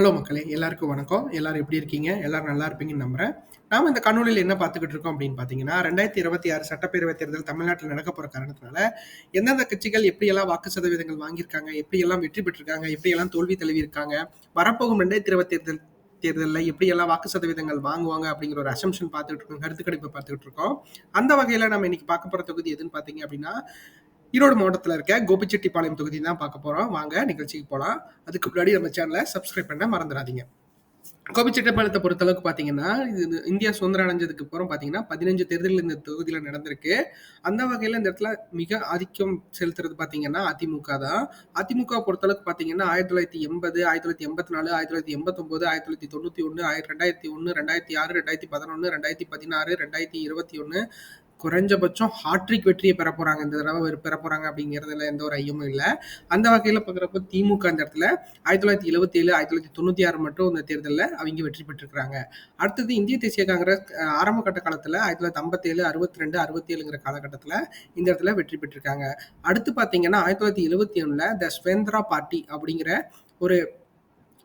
Hello மக்களே எல்லாருக்கும் வணக்கம். எல்லாரும் எப்படி இருக்கீங்க? எல்லாரும் நல்லா இருப்பீங்கன்னு நம்புறேன். நாம இந்த காணொலியில் என்ன பார்த்துக்கிட்டு இருக்கோம் அப்படின்னு பார்த்தீங்கன்னா ரெண்டாயிரத்தி இருபத்தி ஆறு சட்டப்பேரவை தேர்தல் தமிழ்நாட்டில் நடக்க போற காரணத்தினால எந்தெந்த கட்சிகள் எப்படியெல்லாம் வாக்கு சதவீதங்கள் வாங்கியிருக்காங்க எப்படியெல்லாம் வெற்றி பெற்றிருக்காங்க எப்படியெல்லாம் தோல்வி தழுவி இருக்காங்க வரப்போகும் ரெண்டாயிரத்தி இருபத்தி தேர்தல் தேர்தலில் எப்படியெல்லாம் வாக்கு சதவீதங்கள் வாங்குவாங்க அப்படிங்கிற ஒரு அசம்ஷன் பார்த்துக்கிட்டு இருக்கோம் கருத்து பார்த்துக்கிட்டு இருக்கோம். அந்த வகையில் நம்ம இன்னைக்கு பார்க்க போகிற தொகுதி எதுன்னு பார்த்தீங்க அப்படின்னா ஈரோடு மாவட்டத்தில் இருக்க கோபிச்செட்டிப்பாளையம் தொகுதி தான் பார்க்க போகிறோம் வாங்க நிகழ்ச்சிக்கு போகலாம் அதுக்கு முன்னாடி நம்ம சேனலை சப்ஸ்கிரைப் பண்ண மறந்துடாதீங்க. கோபிச்செட்டிப்பாளையத்தை பொறுத்தளவுக்கு பார்த்தீங்கன்னா இது இந்தியா சுதந்திரம் அடைஞ்சதுக்கு அப்புறம் பார்த்தீங்கன்னா பதினஞ்சு தேர்தல் இந்த தொகுதியில் நடந்திருக்கு. அந்த வகையில் இந்த இடத்துல மிக ஆதிக்கம் செலுத்துறது பார்த்தீங்கன்னா அதிமுக தான். அதிமுக பொறுத்தளவுக்கு பார்த்தீங்கன்னா ஆயிரத்தி தொள்ளாயிரத்தி எண்பது ஆயிரத்தி தொள்ளாயிரத்தி எண்பத்தி நாலு ஆயிரத்தி தொள்ளாயிரத்தி எண்பத்தொம்போது ஆயிரத்தி தொள்ளாயிரத்தி தொண்ணூற்றி ஒன்று ஆயிரத்தி ரெண்டாயிரத்தி ஒன்று ரெண்டாயிரத்தி ஆறு ரெண்டாயிரத்தி பதினொன்று ரெண்டாயிரத்தி பதினாறு ரெண்டாயிரத்தி இருபத்தி ஒன்று குறைஞ்சபட்சம் ஹாட்ரிக் வெற்றியை பெற போறாங்க. இந்த தடவை பெற போறாங்க அப்படிங்கிறதுல எந்த ஒரு ஐயமும் இல்லை. அந்த வகையில் பார்க்குறப்ப திமுக அந்த இடத்துல ஆயிரத்தி தொள்ளாயிரத்தி எழுபத்தி ஏழு ஆயிரத்தி தொள்ளாயிரத்தி தொண்ணூற்றி ஆறு மட்டும் இந்த தேர்தலில் அவங்க வெற்றி பெற்றிருக்கிறாங்க. அடுத்தது இந்திய தேசிய காங்கிரஸ் ஆரம்ப கட்ட காலத்தில் ஆயிரத்தி தொள்ளாயிரத்தி ஐம்பத்தேழு அறுபத்தி ரெண்டு அறுபத்தி ஏழுங்கிற காலகட்டத்தில் இந்த இடத்துல வெற்றி பெற்றிருக்காங்க. அடுத்து பார்த்தீங்கன்னா ஆயிரத்தி தொள்ளாயிரத்தி எழுபத்தி ஒன்றில் த ஸ்வேந்திரா பார்ட்டி அப்படிங்கிற ஒரு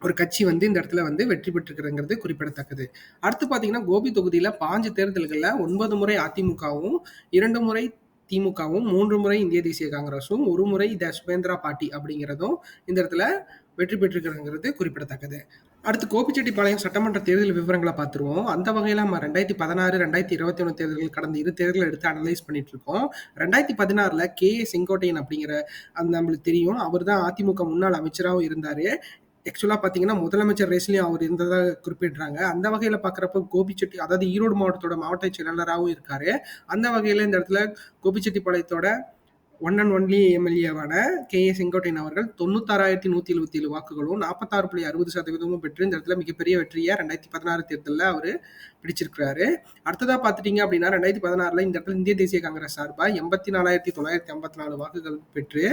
ஒரு கட்சி வந்து இந்த இடத்துல வந்து வெற்றி பெற்றிருக்கிறங்கிறது குறிப்பிடத்தக்கது. அடுத்து பார்த்தீங்கன்னா கோபி தொகுதியில் பாஞ்சு தேர்தல்களில் ஒன்பது முறை அதிமுகவும் இரண்டு முறை திமுகவும் மூன்று முறை இந்திய தேசிய காங்கிரஸும் ஒரு முறை த சுபேந்திரா பார்ட்டி அப்படிங்கிறதும் இந்த இடத்துல வெற்றி பெற்றிருக்கிறங்கிறது குறிப்பிடத்தக்கது. அடுத்து கோபிச்செட்டிப்பாளையம் சட்டமன்ற தேர்தல் விவரங்களை பார்த்துருவோம். அந்த வகையில் நம்ம ரெண்டாயிரத்தி பதினாறு ரெண்டாயிரத்தி இருபத்தி ஒன்று தேர்தல்கள் கடந்த இரு தேர்தலை எடுத்து அனலைஸ் பண்ணிட்டு இருக்கோம் ரெண்டாயிரத்தி பதினாறில் கே ஏ செங்கோட்டையன் அப்படிங்கிற அந்த நம்மளுக்கு தெரியும். அவர் தான் அதிமுக முன்னாள் அமைச்சராகவும் இருந்தார். ஆக்சுவலாக பார்த்தீங்கன்னா முதலமைச்சர் ரேஸ்லையும் அவர் இருந்ததாக குறிப்பிடுறாங்க. அந்த வகையில் பார்க்குறப்ப கோபிச்செட்டி அதாவது ஈரோடு மாவட்டத்தோட மாவட்ட செயலாளராகவும் இருக்கார். அந்த வகையில் இந்த இடத்துல கோபிச்செட்டிப்பாளையத்தோட ஒன் அண்ட் ஒன்லி எம்எல்ஏவான கே ஏ செங்கோட்டையன் அவர்கள் தொண்ணூத்தாறாயிரத்தி நூற்றி எழுபத்தி ஏழு வாக்குகளும் நாற்பத்தாறு புள்ளி அறுபது சதவீதமும் பெற்று இந்த இடத்துல மிகப்பெரிய வெற்றியை ரெண்டாயிரத்தி பதினாறு தேர்தலில் அவர் பிடிச்சிருக்கிறாரு. அடுத்ததாக பார்த்துட்டிங்க அப்படின்னா ரெண்டாயிரத்தி பதினாறில் இந்த இடத்துல இந்திய தேசிய காங்கிரஸ் சார்பாக எண்பத்தி நாலாயிரத்தி தொள்ளாயிரத்தி ஐம்பத்தி நாலு வாக்குகள் பெற்று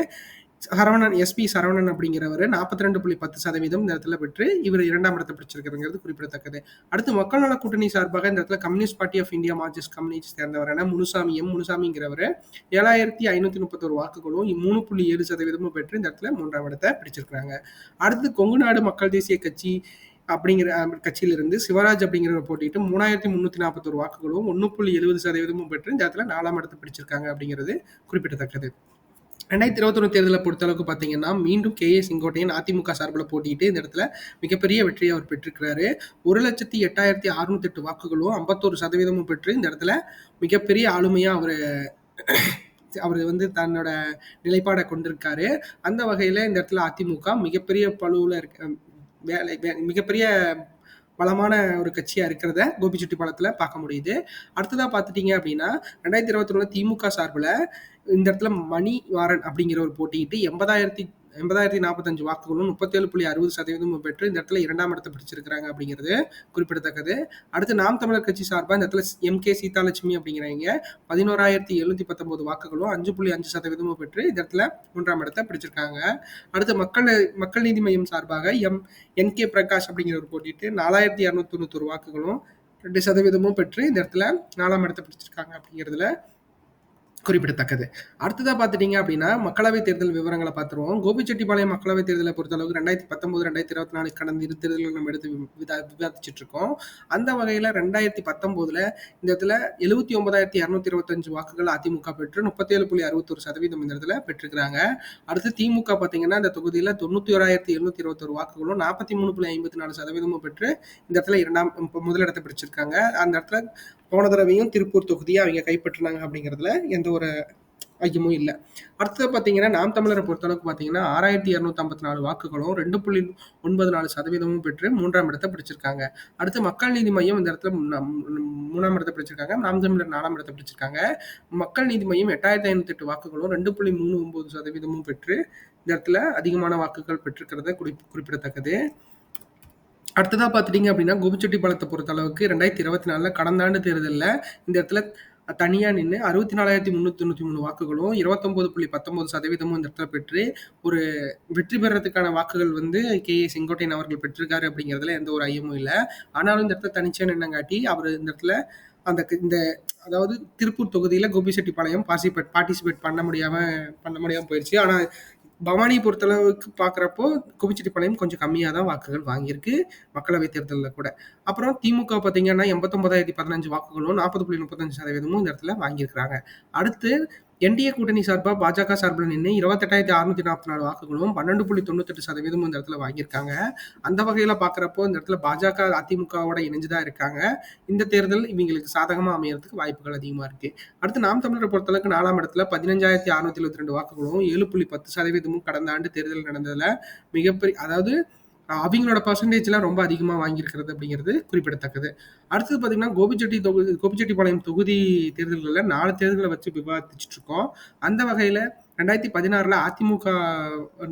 சரவணன் எஸ்பி சரவணன் அப்படிங்கிறவர் நாற்பத்தி ரெண்டு புள்ளி பத்து சதவீதம் இந்த இடத்துல பெற்று இவர் இரண்டாம் இடத்தை பிடிச்சிருக்கிறது குறிப்பிடத்தக்கது. அடுத்து மக்கள் நல கூட்டணி சார்பாக இந்த இடத்துல communist party of India Marxist communist சேர்ந்தவரான Munusamy M முனுசாமிங்கிறவர் ஏழாயிரத்தி ஐநூத்தி முப்பத்தொரு வாக்குகளும் மூணு புள்ளி ஏழு சதவீதமும் பெற்று இந்த இடத்துல மூன்றாம் இடத்தை பிடிச்சிருக்கிறாங்க. அடுத்து கொங்கு நாடு மக்கள் தேசிய கட்சி அப்படிங்கிற கட்சியிலிருந்து சிவராஜ் அப்படிங்கிற போட்டிட்டு மூணாயிரத்தி முந்நூற்றி நாற்பத்தொரு வாக்குகளும் ஒன்று புள்ளி எழுபது சதவீதமும் பெற்று இந்த இடத்துல நாலாம் இடத்தை பிடிச்சிருக்காங்க அப்படிங்கிறது குறிப்பிடத்தக்கது. ரெண்டாயிரத்தி இருபத்தொன்று தேர்தலை பொறுத்தளவுக்கு பார்த்தீங்கன்னா மீண்டும் கே ஏ செங்கோட்டையன் அதிமுக சார்பில் போட்டிட்டு இந்த இடத்துல மிகப்பெரிய வெற்றியை அவர் பெற்றிருக்கிறாரு. ஒரு லட்சத்தி எட்டாயிரத்தி அறுநூத்தி எட்டு வாக்குகளும் ஐம்பத்தோரு சதவீதமும் பெற்று இந்த இடத்துல மிகப்பெரிய ஆளுமையாக அவர் அவர் வந்து தன்னோட நிலைப்பாடை கொண்டிருக்காரு. அந்த வகையில் இந்த இடத்துல அதிமுக மிகப்பெரிய பழுவில் இருக்க வேலை மிகப்பெரிய பலமான ஒரு கட்சியாக இருக்கிறத கோபிச்செட்டிப்பாளையத்தில் பார்க்க முடியுது. அடுத்ததாக பார்த்துட்டிங்க அப்படின்னா ரெண்டாயிரத்தி இருபத்தி ஒன்று திமுக சார்பில் இந்த இடத்துல மணி வாரன் அப்படிங்கிற ஒரு போட்டியிட்டு எண்பதாயிரத்தி எண்பதாயிரத்தி நாற்பத்தஞ்சு வாக்குகளும் முப்பத்தேழு புள்ளி அறுபது சதவீதமும் பெற்று இந்த இடத்துல இரண்டாம் இடத்தை பிடிச்சிருக்கிறாங்க அப்படிங்கிறது குறிப்பிடத்தக்கது. அடுத்து நாம் தமிழர் கட்சி சார்பாக இந்த இடத்துல எம் கே சீதாலட்சுமி அப்படிங்கிறவங்க பதினோராயிரத்தி எழுநூத்தி பத்தொன்பது வாக்குகளும் அஞ்சு புள்ளி அஞ்சு சதவீதமும் பெற்று இந்த இடத்துல மூன்றாம் இடத்தை பிடிச்சிருக்காங்க. அடுத்து மக்கள் மக்கள் நீதி மையம் சார்பாக எம் என் கே பிரகாஷ் அப்படிங்கிறவர் போட்டிட்டு நாலாயிரத்தி இரநூத்தி தொண்ணூத்தொரு வாக்குகளும் ரெண்டு சதவீதமும் பெற்று இந்த இடத்துல நாலாம் இடத்தை பிடிச்சிருக்காங்க அப்படிங்கிறதுல குறிப்பிடத்தக்கது. அடுத்ததாக பார்த்துட்டீங்க அப்படின்னா மக்களவை தேர்தல் விவரங்களை பார்த்துருவோம். கோபிச்செட்டிப்பாளையம் மக்களவை தேர்தலை பொறுத்தளவுக்கு ரெண்டாயிரத்தி பத்தொன்பது ரெண்டாயிரத்தி இருபத்தி நாலு கடந்த இரு தேர்தல்கள் நம்ம எடுத்து விதா விவாதிச்சுட்டு இருக்கோம் அந்த வகையில் ரெண்டாயிரத்தி பத்தொம்போதில் இந்த இடத்துல எழுபத்தி ஒன்பதாயிரத்தி இரநூத்தி இருபத்தஞ்சு வாக்குகள் அதிமுக பெற்று முப்பத்தேழு புள்ளி அறுபத்தொரு சதவீதம் இந்த இடத்துல பெற்றிருக்கிறாங்க. அடுத்து திமுக பார்த்தீங்கன்னா இந்த தொகுதியில் தொண்ணூற்றி ஓராயிரத்தி எழுநூத்தி இருபத்தொரு வாக்குகளும் நாற்பத்தி மூணு புள்ளி ஐம்பத்தி நாலு சதவீதமும் பெற்று இந்த இடத்துல இரண்டாம் முதலிடத்தை பிடிச்சிருக்காங்க. அந்த இடத்துல போன தடவையும் திருப்பூர் தொகுதியை அவங்க கைப்பற்றினாங்க அப்படிங்கிறதுல எந்த ஒரு ஐயமும் இல்லை. அடுத்தது பார்த்தீங்கன்னா நாம் தமிழரை பொறுத்தளவுக்கு பார்த்தீங்கன்னா ஆறாயிரத்தி இரநூத்தி ஐம்பத்தி நாலு வாக்குகளும் ரெண்டு புள்ளி ஒன்பது நாலு சதவீதமும் பெற்று மூன்றாம் இடத்தை பிடிச்சிருக்காங்க. அடுத்து மக்கள் நீதி மையம் இந்த இடத்துல மூணாம் இடத்தை பிடிச்சிருக்காங்க. நாம் தமிழர் நாலாம் இடத்தை பிடிச்சிருக்காங்க. மக்கள் நீதி மையம் எட்டாயிரத்தி ஐநூத்தி எட்டு வாக்குகளும் ரெண்டு புள்ளி மூணு ஒன்பது சதவீதமும் பெற்று இந்த இடத்துல அதிகமான வாக்குகள் பெற்றிருக்கிறத குறி குறிப்பிடத்தக்கது. அடுத்ததாக பார்த்துட்டிங்க அப்படின்னா கோபிச்செட்டிப்பாளையத்தை பொறுத்த அளவுக்கு ரெண்டாயிரத்தி இருபத்தி நாலில் கடந்த ஆண்டு தேர்தலில் இந்த இடத்துல தனியாக நின்று அறுபத்தி நாலாயிரத்தி முந்நூற்றி தொண்ணூற்றி மூணு வாக்குகளும் இருபத்தொம்போது புள்ளி பத்தொம்போது சதவீதமும் இந்த இடத்துல பெற்று ஒரு வெற்றி பெறதுக்கான வாக்குகள் வந்து கே ஏ செங்கோட்டையன் அவர்கள் பெற்றிருக்காரு அப்படிங்கிறதுல எந்த ஒரு ஐயமும் இல்லை. ஆனாலும் இந்த இடத்துல தனிச்சா நின்னங்காட்டி அவர் இந்த இடத்துல அந்த இந்த அதாவது திருப்பூர் தொகுதியில் கோபிச்செட்டிப்பாளையம் பார்ட்டிசிபேட் பார்ட்டிசிபேட் பண்ண முடியாமல் பண்ண முடியாமல் போயிடுச்சு ஆனால் பவானி பொறுத்தளவுக்கு பார்க்குறப்போ குவிச்செட்டிப்பாளையம் கொஞ்சம் கம்மியாக தான் வாக்குகள் வாங்கியிருக்கு மக்களவை தேர்தலில் கூட. அப்புறம் திமுக பார்த்தீங்கன்னா எண்பத்தொம்பதாயிரத்தி பதினஞ்சு வாக்குகளும் நாற்பது புள்ளி முப்பத்தஞ்சு சதவீதமும் இந்த இடத்துல வாங்கியிருக்கிறாங்க. அடுத்து என்டிஏ கூட்டணி சார்பாக பாஜக சார்பில் நின்று இருபத்தெட்டாயிரத்தி அறுநூத்தி நாற்பத்தி நாலு வாக்குகளும் பன்னெண்டு புள்ளி தொண்ணூத்தெட்டு சதவீதமும் இந்த இடத்துல வாங்கியிருக்காங்க. அந்த வகையில் பார்க்குறப்போ இந்த இடத்துல பாஜக அதிமுகவோட இணைஞ்சுதான் இருக்காங்க. இந்த தேர்தல் இவங்களுக்கு சாதகமாக அமையறதுக்கு வாய்ப்புகள் அதிகமாக இருக்கு. அடுத்து நாம் தமிழரை பொறுத்தளவுக்கு நாலாம் இடத்துல பதினஞ்சாயிரத்தி அறுநூத்தி எழுபத்தி ரெண்டு வாக்குகளும் ஏழு புள்ளி பத்து சதவீதமும் கடந்த ஆண்டு தேர்தல் நடந்ததில் மிகப்பெரிய அதாவது அவங்களோட பர்சன்டேஜ்லாம் ரொம்ப அதிகமாக வாங்கியிருக்கிறது அப்படிங்கிறது குறிப்பிடத்தக்கது. அடுத்தது பார்த்தீங்கன்னா கோபிச்செட்டி தொகுதி கோபிச்செட்டிப்பாளையம் தொகுதி தேர்தல்களில் நாலு தேர்தல்களை வச்சு விவாதிச்சுட்டு இருக்கோம் அந்த வகையில் ரெண்டாயிரத்தி பதினாறில் அதிமுக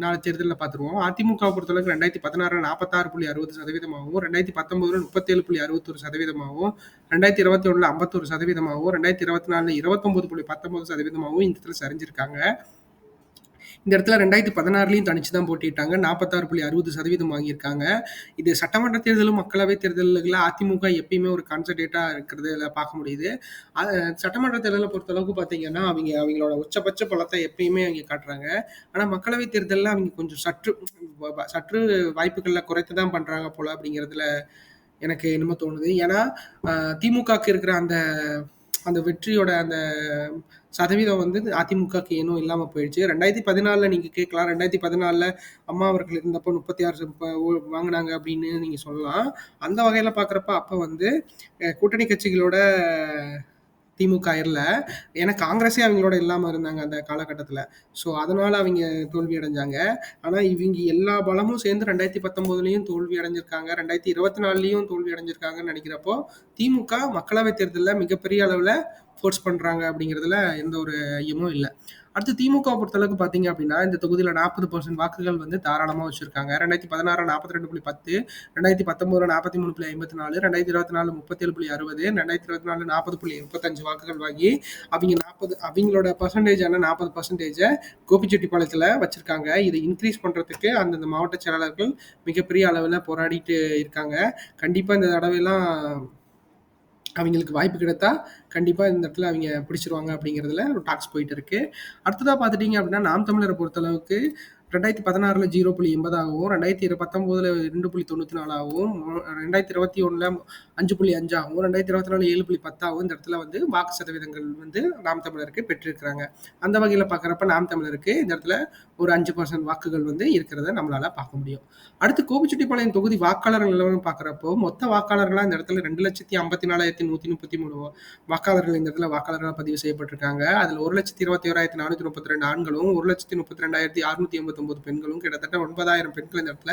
நாலு தேர்தலில் பார்த்துருவோம் அதிமுக பொறுத்தளவுக்கு ரெண்டாயிரத்தி பதினாறில் நாற்பத்தாறு புள்ளி அறுபது சதவீதமாகவும் ரெண்டாயிரத்தி பத்தொம்போதில் முப்பத்தேழு புள்ளி அறுபத்தொரு சதவீதமாகவும் ரெண்டாயிரத்தி இருபத்தி ஒன்றில் ஐம்பத்தொரு சதவீதமாகவும் ரெண்டாயிரத்தி இருபத்தி நாலில் இருபத்தொம்பது புள்ளி பத்தொம்பது சதவீதமாகவும் இந்த இடத்துல சரிஞ்சிருக்காங்க. இந்த இடத்துல ரெண்டாயிரத்தி பதினாறுலையும் தனிச்சு தான் போட்டிட்டாங்க நாற்பத்தாறு புள்ளி அறுபது சதவீதம் வாங்கியிருக்காங்க. இது சட்டமன்ற தேர்தலும் மக்களவை தேர்தல்களில் அதிமுக எப்பயுமே ஒரு கான்சன்ட்ரேட்டாக இருக்கிறது பார்க்க முடியுது. சட்டமன்ற தேர்தலை பொறுத்தளவுக்கு பார்த்தீங்கன்னா அவங்க அவங்களோட உச்சபட்ச பலத்தை எப்பயுமே அவங்க காட்டுறாங்க. ஆனால் மக்களவை தேர்தலில் அவங்க கொஞ்சம் சற்று சற்று வாய்ப்புகளில் குறைத்து தான் பண்ணுறாங்க போல அப்படிங்கிறதுல எனக்கு என்னமோ தோணுது. ஏன்னா திமுகக்கு இருக்கிற அந்த அந்த வெற்றியோட அந்த சதவீதம் வந்து அதிமுகக்கு ஏனும் இல்லாமல் போயிடுச்சு. ரெண்டாயிரத்தி பதினாலில் நீங்கள் கேட்கலாம். ரெண்டாயிரத்தி பதினாலில் அம்மா அவர்கள் இருந்தப்போ முப்பத்தி ஆறு வாங்கினாங்க அப்படின்னு நீங்கள் சொல்லலாம். அந்த வகையில் பார்க்குறப்ப அப்போ வந்து கூட்டணி கட்சிகளோட திமுக இல்லை ஏன்னா காங்கிரஸே அவங்களோட இல்லாமல் இருந்தாங்க அந்த காலகட்டத்தில். ஸோ அதனால் அவங்க தோல்வி அடைஞ்சாங்க. ஆனால் இவங்க எல்லா பலமும் சேர்ந்து ரெண்டாயிரத்தி பத்தொம்போதுலேயும் தோல்வி அடைஞ்சிருக்காங்க. ரெண்டாயிரத்தி இருபத்தி நாலுலேயும் தோல்வி அடைஞ்சிருக்காங்கன்னு நினைக்கிறப்போ திமுக மக்களவை தேர்தலில் மிகப்பெரிய அளவில் ஃபோர்ஸ் பண்ணுறாங்க அப்படிங்கிறதுல எந்த ஒரு ஐயமும் இல்லை. அடுத்து திமுக பொறுத்தளவுக்கு பார்த்தீங்க அப்படின்னா இந்த தொகுதியில் நாற்பது பர்சன்ட் வாக்குகள் வந்து தாராளமாக வச்சிருக்காங்க. ரெண்டாயிரத்தி பதினாறு நாற்பத்தி ரெண்டு புள்ளி பத்து ரெண்டாயிரத்தி பத்தொம்போது நாற்பத்தி மூணு புள்ளி ஐம்பத்தி நாலு ரெண்டாயிரத்தி இருபத்தி நாலு முப்பத்தேழு புள்ளி அறுபது ரெண்டாயிரத்தி இருபத்தி நாலு நாற்பது புள்ளி முப்பத்தஞ்சு வாக்குகள் வாங்கி அவங்க நாற்பது அவங்களோட பர்சன்டேஜான நாற்பது பர்சன்டேஜை கோபிச்செட்டிப்பாளையத்தில் வச்சிருக்காங்க. இதை இன்க்ரீஸ் பண்ணுறதுக்கு அந்தந்த மாவட்ட செயலாளர்கள் மிகப்பெரிய அளவில் போராடிட்டு இருக்காங்க. கண்டிப்பாக இந்த தடவைலாம் அவங்களுக்கு வாய்ப்பு கிடைத்தா கண்டிப்பாக இந்த இடத்துல அவங்க பிடிச்சிருவாங்க அப்படிங்கிறதுல ஒரு டாக்ஸ் போயிட்டு இருக்கு. அடுத்ததாக பார்த்துட்டிங்க அப்படின்னா நாம் தமிழரை பொறுத்தளவுக்கு ரெண்டாயிரத்தி பதினாறில் ஜீரோ புள்ளி எண்பதாகவும் ரெண்டாயிரத்தி இரு ரெண்டு புள்ளி தொண்ணூற்றி நாலாகவும் ரெண்டாயிரத்தி இருபத்தி ஒன்றில் அஞ்சு புள்ளி அஞ்சாகவும் ரெண்டாயிரத்தி இருபத்தி நாலு ஏழு புள்ளி பத்தாகவும் இந்த இடத்துல வந்து வாக்கு சதவீதங்கள் வந்து நாம் தமிழருக்கு பெற்றிருக்கிறாங்க. அந்த வகையில் பார்க்குறப்ப நாம் தமிழருக்கு இந்த இடத்துல ஒரு அஞ்சு பர்சன்ட் வாக்குகள் வந்து இருக்கிறத நம்மளால பார்க்க முடியும். அடுத்து கோபிச்செட்டிப்பாளையம் தொகுதி வாக்காளர்கள் நிலவரம் பார்க்குறப்போ மொத்த வாக்காளர்களாக இந்த இடத்துல ரெண்டு லட்சத்தி ஐம்பத்தி நாலாயிரத்தி நூற்றி முப்பத்தி மூணு வாக்காளர்கள் இந்த இடத்துல வாக்காளர்களாக பதிவு செய்யப்பட்டிருக்காங்க. அதில் ஒரு லட்சத்தி இருபத்தி ஓராயிரத்தி நானூற்றி முப்பத்தி ரெண்டு ஆண்களும் ஒரு லட்சத்தி முப்பத்தி ரெண்டாயிரத்தி அறுநூத்தி பத்தொன்பது பெண்களும் கிட்டத்தட்ட ஒன்பதாயிரம் பெண்கள் இந்த இடத்துல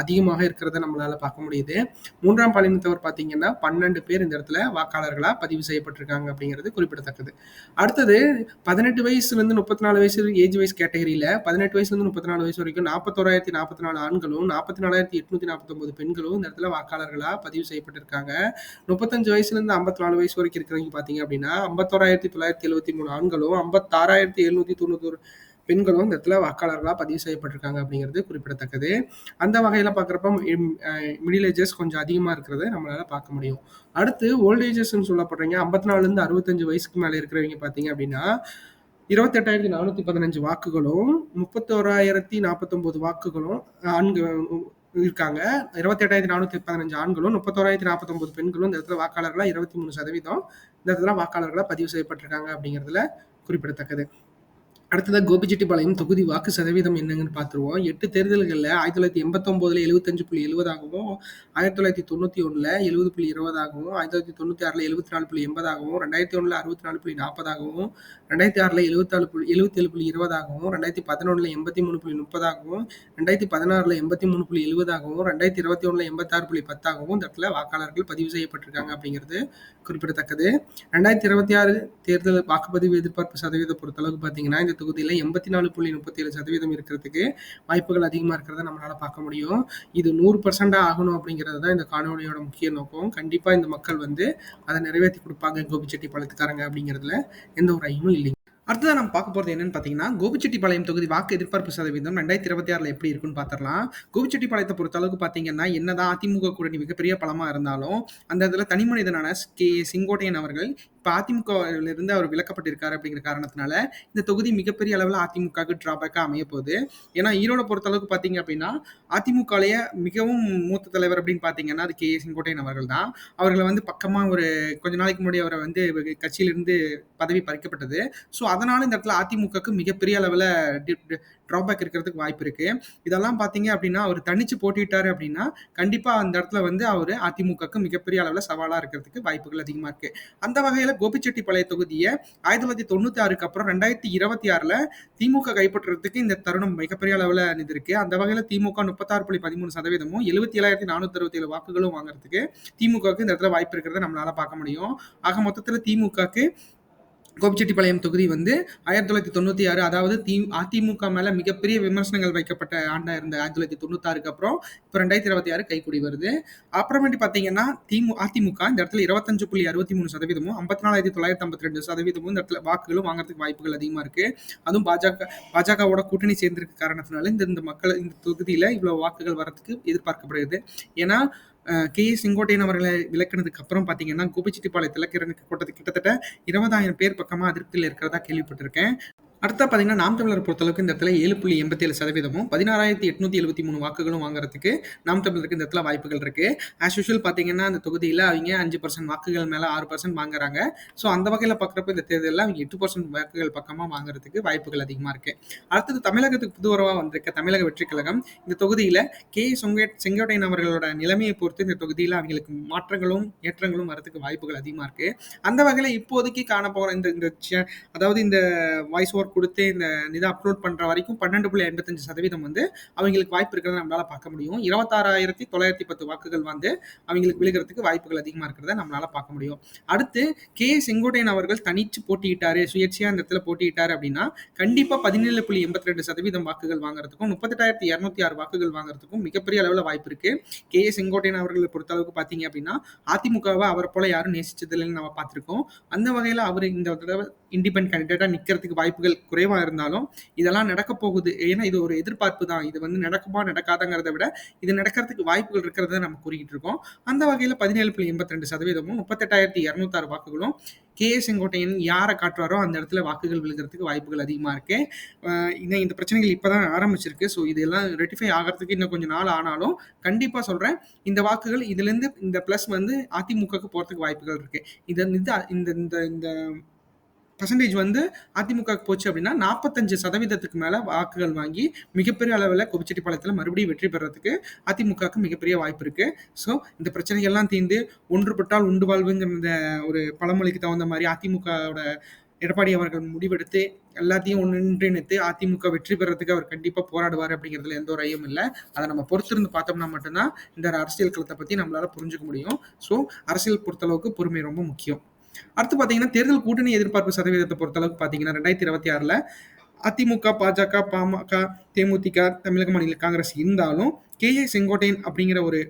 அதிகமாக இருக்கிறத நம்மளால பார்க்க முடியுது. மூன்றாம் பாலினத்தவர் பார்த்தீங்கன்னா பன்னெண்டு பேர் இந்த இடத்துல வாக்காளர்களாக பதிவு செய்யப்பட்டிருக்காங்க அப்படிங்கிறது குறிப்பிடத்தக்கது. அடுத்தது பதினெட்டு வயசுலேருந்து முப்பத்தி நாலு வயசு ஏஜ் வைஸ் கேட்டகரியில் பதினெட்டு வயசுலேருந்து முப்பத்தி நாலு வயசு வரைக்கும் நாற்பத்தோராயிரத்தி நாற்பத்தி நாலு ஆண்களும் நாற்பத்தி நாலாயிரத்தி எட்நூத்தி நாற்பத்தொம்பது பெண்களும் இந்த இடத்துல வாக்காளர்களாக பதிவு செய்யப்பட்டிருக்காங்க. முப்பத்தஞ்சு வயசுலேருந்து ஐம்பத்தி நாலு வயசு வரைக்கும் இருக்கிறவங்க பார்த்தீங்க அப்படின்னா ஐம்பத்தோராயிரத்தி தொள்ளாயிரத்தி எழுபத்தி மூணு ஆண்களும் ஐம்பத்தாறாயிரத்தி எழுநூத்தி தொண்ணூத்தொரு பெண்களும் இந்த இடத்துல வாக்காளர்களாக பதிவு செய்யப்பட்டிருக்காங்க அப்படிங்கிறது குறிப்பிடத்தக்கது. அந்த வகையில் பார்க்குறப்ப மிடில் ஏஜஸ் கொஞ்சம் அதிகமாக இருக்கிறத நம்மளால் பார்க்க முடியும். அடுத்து ஓல்டேஜஸ்ன்னு சொல்லப்படுறீங்க ஐம்பத்தி நாலுலேருந்து அறுபத்தஞ்சு வயசுக்கு மேலே இருக்கிறவங்க பார்த்தீங்க அப்படின்னா இருபத்தெட்டாயிரத்தி நானூற்றி பதினஞ்சு வாக்குகளும் முப்பத்தோராயிரத்தி நாற்பத்தொம்போது வாக்குகளும் ஆண்கள் இருக்காங்க. இருபத்தெட்டாயிரத்தி நானூற்றி பதினஞ்சு ஆண்களும் முப்பத்தோராயிரத்தி நாற்பத்தொம்பது பெண்களும் இந்த இடத்துல வாக்காளர்களாக இருபத்தி மூணு சதவீதம் இந்த இடத்துல வாக்காளர்களாக பதிவு செய்யப்பட்டிருக்காங்க அப்படிங்கிறதுல குறிப்பிடத்தக்கது. அடுத்ததாக கோபிச்செட்டிப்பாளையம் தொகுதி வாக்கு சதவீதம் என்னங்கன்னு பார்த்துருவோம். எட்டு தேர்தல்களில் ஆயிரத்தி தொள்ளாயிரத்தி எண்பத்தொம்போதில் எழுபத்தஞ்சு புள்ளி எழுபதாகவும் ஆயிரத்தி தொள்ளாயிரத்தி தொண்ணூற்றி ஒன்றில் எழுபது புள்ளி இருபதாகவும் ஆயிரத்தி தொள்ளாயிரத்தி தொண்ணூற்றி ஆறில் எழுபத்தி நாலு புள்ளி எண்பதாகவும் ரெண்டாயிரத்தி ஒன்றில் அறுபத்தி நாலு புள்ளி நாற்பதாகவும் ரெண்டாயிரத்தி ஆறில் எழுபத்தாலு புள்ளி எழுபத்தேழு புள்ளி இருபதாகவும் ரெண்டாயிரத்தி பதினொன்றில் எண்பத்தி மூணு புள்ளி முப்பதாகவும் ரெண்டாயிரத்தி பதினாறில் எண்பத்தி மூணு புள்ளி எழுபதாகவும் ரெண்டாயிரத்தி இருபத்தி ஒன்றில் எண்பத்தாறு புள்ளி பத்தாகவும் இந்த இடத்துல வாக்காளர்கள் பதிவு செய்யப்பட்டிருக்காங்க அப்படிங்கிறது குறிப்பிடத்தக்கது. ரெண்டாயிரத்தி இருபத்தி ஆறு தேர்தல் வாக்குப்பதிவு எதிர்பார்ப்பு சதவீதம் பொறுத்தளவுக்கு பார்த்தீங்கன்னா இந்த தொகுதியில் எண்பத்தி நாலு புள்ளி முப்பத்தி ஏழு சதவீதம் இருக்கிறதுக்கு வாய்ப்புகள் அதிகமாக இருக்கிறத நம்மளால் பார்க்க முடியும். இது நூறு பர்சண்டாக ஆகணும் அப்படிங்கிறது தான் இந்த காணொலியோட முக்கிய நோக்கம். கண்டிப்பாக இந்த மக்கள் வந்து அதை நிறைவேற்றி கொடுப்பாங்க கோபிச்செட்டி பழத்துக்காரங்க அப்படிங்கிறதுல எந்த ஒரு ஐயமும் இல்லைங்க. அடுத்ததான் நம்ம பார்க்க போகிறது என்னன்னு பார்த்தீங்கன்னா கோபிச்செட்டிப்பாளையம் தொகுதி வாக்கு எதிர்பார்ப்பு சதவீதம் ரெண்டாயிரத்தி இருபத்தி ஆறில் எப்படி இருக்குன்னு பார்த்துடலாம் கோபிச்செட்டிப்பாளையத்தை பொறுத்தளவுக்கு பார்த்தீங்கன்னா என்னதான் அதிமுக கூட்டணி மிகப்பெரிய பலமாக இருந்தாலும் அந்த இதில் தனி மனிதனான கே செங்கோட்டையன் அவர்கள் இப்போ அதிமுகவில இருந்து அவர் விலக்கப்பட்டிருக்காரு அப்படிங்கிற காரணத்தினால இந்த தொகுதி மிகப்பெரிய அளவில் அதிமுகவுக்கு டிராபேக்காக அமைய போகுது. ஏன்னா ஈரோட பொறுத்த அளவுக்கு அப்படின்னா அதிமுகலைய மிகவும் மூத்த தலைவர் அப்படின்னு பார்த்தீங்கன்னா அது கே ஏ செங்கோட்டையன் அவர்கள் தான். அவர்களை வந்து பக்கமாக ஒரு கொஞ்ச நாளைக்கு முன்னாடி அவரை வந்து கட்சியிலிருந்து பதவி பறிக்கப்பட்டது. ஸோ அதனால இந்த இடத்துல அதிமுகவுக்கு மிகப்பெரிய அளவில் ட்ராபேக் இருக்கிறதுக்கு வாய்ப்பு இருக்கு. இதெல்லாம் பார்த்தீங்க அப்படின்னா அவர் தனிச்சு போட்டிட்டாரு அப்படின்னா கண்டிப்பாக அந்த இடத்துல வந்து அவர் அதிமுகவுக்கு மிகப்பெரிய அளவில் சவாலாக இருக்கிறதுக்கு வாய்ப்புகள் அதிகமாக இருக்கு. அந்த வகையில் கோபிச்செட்டிப்பாளைய தொகுதியை ஆயிரத்தி தொள்ளாயிரத்தி தொண்ணூத்தி ஆறுக்கு அப்புறம் ரெண்டாயிரத்தி இருபத்தி ஆறுல திமுக கைப்பற்றுறதுக்கு இந்த தருணம் மிகப்பெரிய அளவுல இருக்கு அந்த வகையில திமுக முப்பத்தாறு புள்ளி பதிமூணு சதவீதமும் எழுபத்தி ஏழாயிரத்தி நானூத்தி அறுபத்தி ஏழு வாக்குகளும் வாங்குறதுக்கு திமுகவுக்கு இந்த இடத்துல வாய்ப்பு இருக்கிறத நம்மளால பார்க்க முடியும். ஆக மொத்தத்துல திமுகவுக்கு கோபிச்செட்டிப்பாளையம் தொகுதி வந்து ஆயிரத்தி தொள்ளாயிரத்தி தொண்ணூற்றி ஆறு அதாவது தி அதிமுக மேலே மிகப்பெரிய விமர்சனங்கள் வைக்கப்பட்ட ஆண்டாக இருந்த ஆயிரத்தி தொள்ளாயிரத்தி தொண்ணூத்தாறுக்கு அப்புறம் இப்போ ரெண்டாயிரத்தி இருபத்தி ஆறு கைக்கூடி வருது. அப்புறமேட்டு பார்த்தீங்கன்னா திமு அதிமுக இந்த இடத்துல இருபத்தஞ்சு புள்ளி அறுபத்தி மூணு சதவீதமும் ஐம்பத்தி நாலாயிரத்தி தொள்ளாயிரத்தி ஐம்பத்தி ரெண்டு சதவீதமும் இந்த இடத்துல வாக்குகளும் வாங்குறதுக்கு வாய்ப்புகள் அதிகமாக இருக்குது அதுவும் பாஜக பாஜகவோட கூட்டணி சேர்ந்திருக்க காரணத்தினால இந்த இந்த மக்கள் இந்த தொகுதியில் இவ்வளோ வாக்குகள் வரதுக்கு எதிர்பார்க்கப்படுகிறது. ஏன்னா கே. செங்கோட்டையன் அவர்களை விளக்குனதுக்கு அப்புறம் பார்த்தீங்கன்னா கோபிச்செட்டிப்பாளையத்தில் கூட்டத்துக்கு கிட்டத்தட்ட இருபதாயிரம் பேர் பக்கமாக அதிருப்தியில் இருக்கிறதா கேள்விப்பட்டிருக்கேன். அடுத்தா பார்த்தீங்கன்னா நாம் தமிழர் பொறுத்தளவுக்கு இந்த இடத்துல ஏழு புள்ளி எண்பத்தி ஏழு சதவீதமும் பதினாறாயிரத்தி எட்நூத்தி எழுபத்தி மூணு வாக்குகளும் வாங்குறதுக்கு நாம் தமிழருக்கு இந்த இடத்துல வாய்ப்புகள் இருக்கு. ஆஸ் யூஷுவல் பார்த்தீங்கன்னா அந்த தொகுதியில் அவங்க அஞ்சு பர்சன்ட் வாக்குகள் மேலே ஆறு பர்சன்ட் வாங்குறாங்க. ஸோ அந்த வகையில் பார்க்குறப்ப இந்த தேர்தலில் அவங்க எட்டு பர்சன்ட் வாக்குகள் பக்கமாக வாங்குறதுக்கு வாய்ப்புகள் அதிகமாக இருக்கு. அடுத்தது தமிழகத்துக்கு புதுவரவாக வந்திருக்க தமிழக வெற்றி கழகம் இந்த தொகுதியில் கே செங்கோட் செங்கோட்டையன் அவர்களோட நிலைமையை பொறுத்து இந்த தொகுதியில் அவங்களுக்கு மாற்றங்களும் ஏற்றங்களும் வரதுக்கு வாய்ப்புகள் அதிகமாக இருக்கு. அந்த வகையில் இப்போதைக்கு காணப்போகிற இந்த இந்த அதாவது இந்த வாய்ஸ் ஒர்க் கொடுத்து இந்த இதை அப்லோட் பண்ணுற வரைக்கும் பன்னெண்டு புள்ளி எண்பத்தஞ்சு சதவீதம் வந்து அவங்களுக்கு வாய்ப்பு இருக்கிறத நம்மளால் பார்க்க முடியும். இருபத்தாறாயிரத்தி தொள்ளாயிரத்தி பத்து வாக்குகள் வந்து அவங்களுக்கு விழுகிறதுக்கு வாய்ப்புகள் அதிகமாக இருக்கிறத நம்மளால பார்க்க முடியும். அடுத்து கே. செங்கோட்டையன் அவர்கள் தனிச்சு போட்டியிட்டாரு சுயேட்சையாக இந்த இடத்துல போட்டியிட்டாரு அப்படின்னா கண்டிப்பாக பதினேழு புள்ளி எண்பத்தி ரெண்டு சதவீதம் வாக்குகள் வாங்குறதுக்கும் முப்பத்தெட்டாயிரத்தி இரநூத்தி ஆறு வாக்குகள் வாங்குறதுக்கும் மிகப்பெரிய அளவில் வாய்ப்பு இருக்கு. கே. ஏ செங்கோட்டையன் அவர்களை பொறுத்த அளவுக்கு பார்த்தீங்க அப்படின்னா அதிமுகவை அவரை போல யாரும் நேசிச்சது இல்லைன்னு நம்ம பார்த்துருக்கோம். அந்த வகையில் அவர் இந்த தடவை இண்டிபெண்ட் கேண்டிடேட்டாக நிற்கிறதுக்கு வாய்ப்புகள் குறைவா இருந்தாலும் இதெல்லாம் நடக்க போகுது. ஏன்னா இது ஒரு எதிர்பார்ப்பு தான். இது வந்து நடக்குமா நடக்காதங்கிறத விட இது நடக்கிறதுக்கு வாய்ப்புகள் இருக்கிறத நம்ம கூறிக்கிட்டு இருக்கோம். அந்த வகையில பதினேழு புள்ளி எண்பத்தி ரெண்டு சதவீதமும் முப்பத்தெட்டாயிரத்தி இரநூத்தாறு வாக்குகளும் கே ஏ செங்கோட்டையன் யாரை காட்டுறாரோ அந்த இடத்துல வாக்குகள் விழுகிறதுக்கு வாய்ப்புகள் அதிகமா இருக்கு. இன்னும் இந்த பிரச்சனைகள் இப்பதான் ஆரம்பிச்சிருக்கு. ஸோ இதெல்லாம் ரெட்டிஃபை ஆகிறதுக்கு இன்னும் கொஞ்சம் நாள் ஆனாலும் கண்டிப்பா சொல்றேன். இந்த வாக்குகள் இதுல இருந்து இந்த பிளஸ் வந்து அதிமுகவுக்கு போறதுக்கு வாய்ப்புகள் இருக்கு. இந்த இந்த இந்த இந்த பர்சன்டேஜ் வந்து அதிமுக போச்சு அப்படின்னா நாற்பத்தஞ்சு சதவீதத்துக்கு மேல வாக்குகள் வாங்கி மிகப்பெரிய அளவில் கொபிச்செட்டிப்பாளையத்தில் மறுபடியும் வெற்றி பெறதுக்கு அதிமுகவுக்கு மிகப்பெரிய வாய்ப்பு இருக்கு. ஸோ இந்த பிரச்சனைகள்லாம் தீர்ந்து ஒன்றுபட்டால் உண்டு வாழ்வுங்கிற இந்த ஒரு பழமொழிக்கு தகுந்த மாதிரி அதிமுகவோட எடப்பாடி அவர்கள் முடிவெடுத்து எல்லாத்தையும் ஒன்றிணைத்து அதிமுக வெற்றி பெறதுக்கு அவர் கண்டிப்பாக போராடுவார் அப்படிங்கிறதுல எந்த ஒரு ஐயம் இல்லை. அதை நம்ம பொறுத்திருந்து பார்த்தோம்னா மட்டும்தான் இந்த அரசியல் களத்தை பற்றி நம்மளால புரிஞ்சுக்க முடியும். ஸோ அரசியல் பொறுத்தளவுக்கு பொறுமை ரொம்ப முக்கியம். அடுத்து பார்த்தீங்கன்னா தேர்தல் கூட்டணி எதிர்பார்ப்பு சதவீதத்தை பொறுத்தளவுக்கு பார்த்தீங்கன்னா ரெண்டாயிரத்தி இருபத்தி ஆறில் அதிமுக பாஜக பாமக தேமுதிக தமிழக மாநில காங்கிரஸ் இருந்தாலும் கே ஏ செங்கோட்டையன் அப்படிங்கிற ஒரு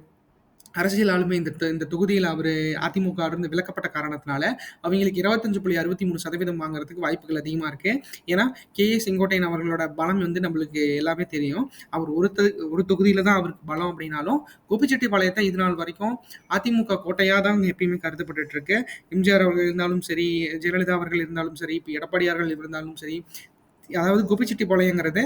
அரசியல் ஆளுமை இந்த இந்த தொகுதியில் அவர் அதிமுக இருந்து விலக்கப்பட்ட காரணத்தினால அவங்களுக்கு இருபத்தஞ்சு புள்ளி அறுபத்தி மூணு சதவீதம் வாங்குறதுக்கு வாய்ப்புகள் அதிகமாக இருக்கு. ஏன்னா கே. ஏ. செங்கோட்டையன் அவர்களோட பலம் வந்து நம்மளுக்கு எல்லாமே தெரியும். அவர் ஒரு ஒரு தொகுதியில தான் அவருக்கு பலம் அப்படின்னாலும் கோபிச்செட்டிப்பாளையத்தை இது நாள் வரைக்கும் அதிமுக கோட்டையாக தான் எப்பயுமே கருதப்பட்டு இருக்கு. எம்ஜிஆர் அவர்கள் இருந்தாலும் சரி ஜெயலலிதா அவர்கள் இருந்தாலும் சரி இப்போ எடப்பாடியார்கள் இருந்தாலும் சரி அதாவது குபிச்செட்டிப்பாளையங்கிறது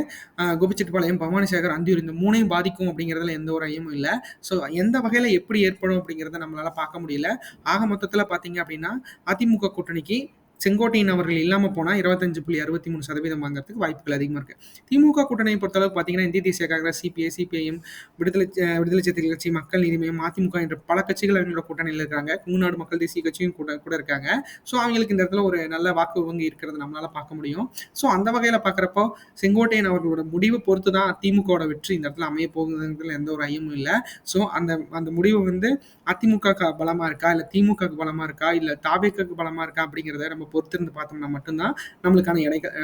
குபிச்செட்டிப்பாளையம் பவானி சேகர் அந்தியூர் இந்த மூணையும் பாதிக்கும் அப்படிங்கிறதுல எந்த ஒரு ஐயமும் இல்லை. ஸோ எந்த வகையில் எப்படி ஏற்படும் அப்படிங்கிறத நம்மளால் பார்க்க முடியல. ஆக மொத்தத்தில் பார்த்தீங்க அப்படின்னா அதிமுக கூட்டணிக்கு செங்கோட்டையின் அவர்கள் இல்லாமல் போனால் இருபத்தஞ்சு புள்ளி அறுபத்தி மூணு சதவீதம் வாங்குறதுக்கு வாய்ப்புகள் அதிகமாக இருக்கு. திமுக கூட்டணியை பொறுத்தளவுக்கு பார்த்தீங்கன்னா இந்திய தேசிய காங்கிரஸ் சிபிஐ சிபிஐஎம் விடுதலை விடுதலை சிறுத்தைகள் கட்சி மக்கள் நீதிமயம் அதிமுக என்ற பல கட்சிகள் அவங்களோட கூட்டணியில் இருக்காங்க. தமிழ்நாடு மக்கள் தேசிய கட்சியும் கூட கூட இருக்காங்க. ஸோ அவங்களுக்கு இந்த இடத்துல ஒரு நல்ல வாக்கு வங்கி இருக்கிறது நம்மளால பார்க்க முடியும். ஸோ அந்த வகையில் பார்க்குறப்போ செங்கோட்டையன் அவர்களோட முடிவை பொறுத்து தான் திமுகவோட வெற்றி இந்த இடத்துல அமைய போகுதுங்கிறதுல எந்த ஒரு ஐயமும் இல்லை. ஸோ அந்த அந்த முடிவு வந்து அதிமுக பலமா இருக்கா? இல்லை திமுக பலமா இருக்கா? இல்லை தாவேக்கு பலமா இருக்கா? அப்படிங்கிறத நம்ம பொறுத்திருந்து பார்த்தோம்னா மட்டும்தான் நம்மளுக்கான எடைகள்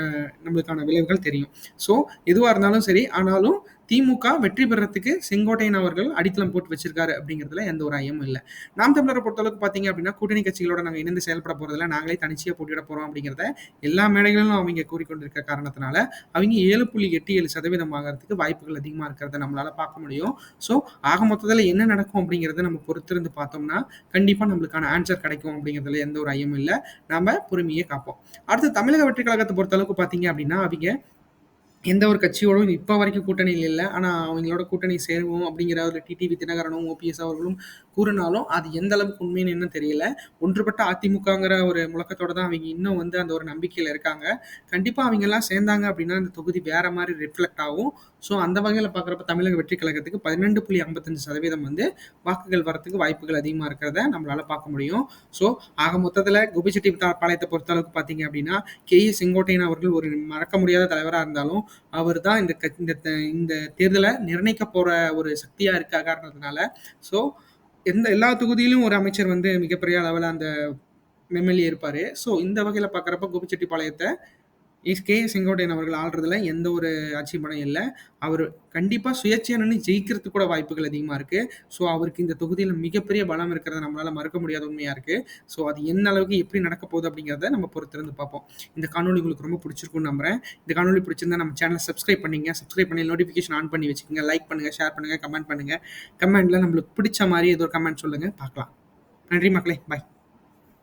நம்மளுக்கான விளைவுகள் தெரியும். ஸோ எதுவாக இருந்தாலும் சரி ஆனாலும் திமுக வெற்றி பெறத்துக்கு செங்கோட்டையன் அவர்கள் அடித்தளம் போட்டு வச்சிருக்காரு அப்படிங்கிறதுல எந்த ஒரு ஐயமும் இல்லை. நாம் தமிழரை பொறுத்தளவுக்கு பார்த்தீங்க அப்படின்னா கூட்டணி கட்சிகளோட நாங்கள் இணைந்து செயல்பட போறதில்ல. நாங்களே தனிச்சியாக போட்டியிட போகிறோம் அப்படிங்கிறத எல்லா மேடைகளிலும் அவங்க கூறிக்கொண்டிருக்க காரணத்தினால அவங்க ஏழு புள்ளி எட்டு ஏழு சதவீதம் ஆகிறதுக்கு வாய்ப்புகள் அதிகமாக இருக்கிறத நம்மளால பார்க்க முடியும். ஸோ ஆக மொத்தத்தில் என்ன நடக்கும் அப்படிங்கிறத நம்ம பொறுத்திருந்து பார்த்தோம்னா கண்டிப்பாக நம்மளுக்கான ஆன்சர் கிடைக்கும் அப்படிங்கிறதுல எந்த ஒரு ஐயமும் இல்லை. நம்ம பொறுமையே காப்போம். அடுத்து தமிழக வெற்றி கழகத்தை பொறுத்தளவுக்கு பார்த்தீங்க அப்படின்னா அவங்க எந்த ஒரு கட்சியோடும் இப்போ வரைக்கும் கூட்டணியில் இல்லை ஆனால் அவங்களோட கூட்டணி சேருவோம் அப்படிங்கிற ஒரு டிடிவி தினகரனும் ஓபிஎஸ் அவர்களும் கூறினாலும் அது எந்த அளவுக்கு உண்மைன்னு என்ன தெரியல. ஒன்றுபட்ட அதிமுகங்கிற ஒரு முழக்கத்தோட தான் அவங்க இன்னும் வந்து அந்த ஒரு நம்பிக்கையில் இருக்காங்க. கண்டிப்பாக அவங்க எல்லாம் சேர்ந்தாங்க அப்படின்னா அந்த தொகுதி வேற மாதிரி ரிஃப்ளெக்ட் ஆகும். ஸோ அந்த வகையில் பார்க்குறப்ப தமிழக வெற்றி கழகத்துக்கு பதினெண்டு புள்ளி ஐம்பத்தஞ்சு சதவீதம் வந்து வாக்குகள் வரத்துக்கு வாய்ப்புகள் அதிகமாக இருக்கிறத நம்மளால் பார்க்க முடியும். ஸோ ஆக மொத்தத்தில் கோபிச்செட்டி பாளையத்தை பொறுத்த அளவுக்கு பார்த்தீங்க அப்படின்னா கே ஏ செங்கோட்டையன் அவர்கள் ஒரு மறக்க முடியாத தலைவராக இருந்தாலும் அவர் தான் இந்த க- இந்த இந்த தேர்தலை நிர்ணயிக்க போற ஒரு சக்தியா இருக்க காரணத்தினால ஸோ எந்த எல்லா தொகுதியிலும் ஒரு அமைச்சர் வந்து மிகப்பெரிய அளவில் அந்த எம்எல்ஏ இருப்பாரு. ஸோ இந்த வகையில் பார்க்குறப்ப கோபிச்செட்டிப்பாளையத்தை கே செங்கோட்டையன் அவர்கள் ஆள்றதுல எந்த ஒரு ஆட்சேபனையும் இல்லை. அவர் கண்டிப்பாக சுயேட்சையாக நின்று ஜெயிக்கிறதுக்கு கூட வாய்ப்புகள் அதிகமாக இருக்குது ஸோ அவருக்கு இந்த தொகுதியில் மிகப்பெரிய பலம் இருக்கிறத நம்மளால் மறுக்க முடியாத உண்மையாக இருக்குது ஸோ அது என்ன அளவுக்கு எப்படி நடக்க போகுது அப்படிங்கிறத நம்ம பொறுத்திருந்து பார்ப்போம். இந்த காணொலி உங்களுக்கு ரொம்ப பிடிச்சிருக்கும்னு நம்புறேன். இந்த காணொலி பிடிச்சிருந்தா நம்ம சேனலை சப்ஸ்கிரைப் பண்ணிங்க. சப்ஸ்கிரைப் பண்ணி நோட்டிஃபிகேஷன் ஆன் பண்ணி வச்சுக்கோங்க. லைக் பண்ணுங்க ஷேர் பண்ணுங்கள் கமெண்ட் பண்ணுங்கள் கமெண்ட்டில் நம்மளுக்கு பிடிச்ச மாதிரி ஏதோ ஒரு கமெண்ட் சொல்லுங்கள் பார்க்கலாம். நன்றி மக்களே. பாய்